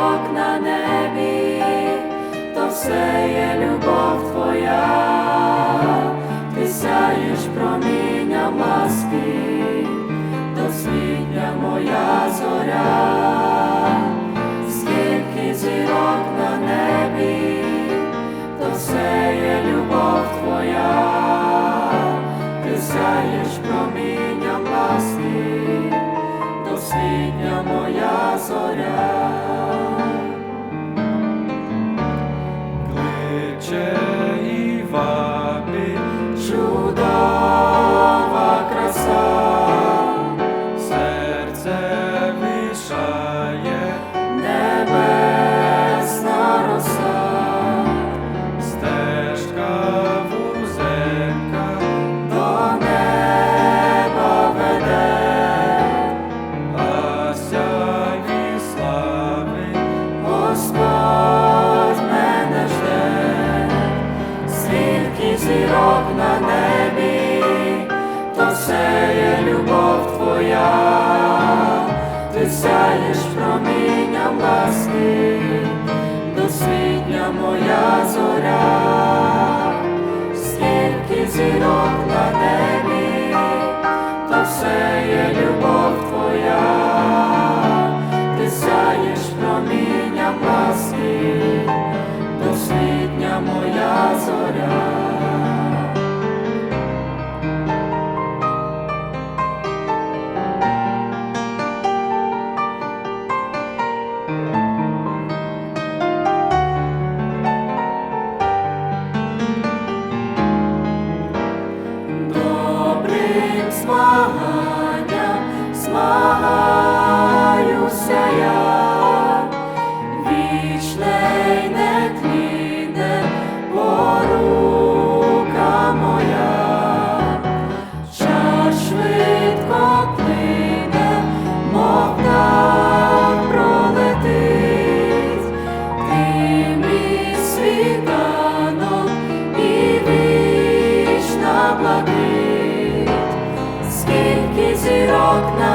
зірок на небі, то все є любов твоя, ти сяєш промінням ласки, досвітня моя зоря, скільки зірок на небі, то все є любов твоя, ти сяєш промінням ласки, досвітня моя зоря. Зірок на небі, то все є любов твоя, ти сяєш промінням ласки, досвітня моя зоря, скільки зірок на небі, то все є любов твоя, ти сяєш промінням ласки, досвітня моя зоря. змагаюся я, вічне й нетлінне порука моя, Чар швидко плине, мов так пролетить, ти мій світанок і вічна блакить. Скільки зірок на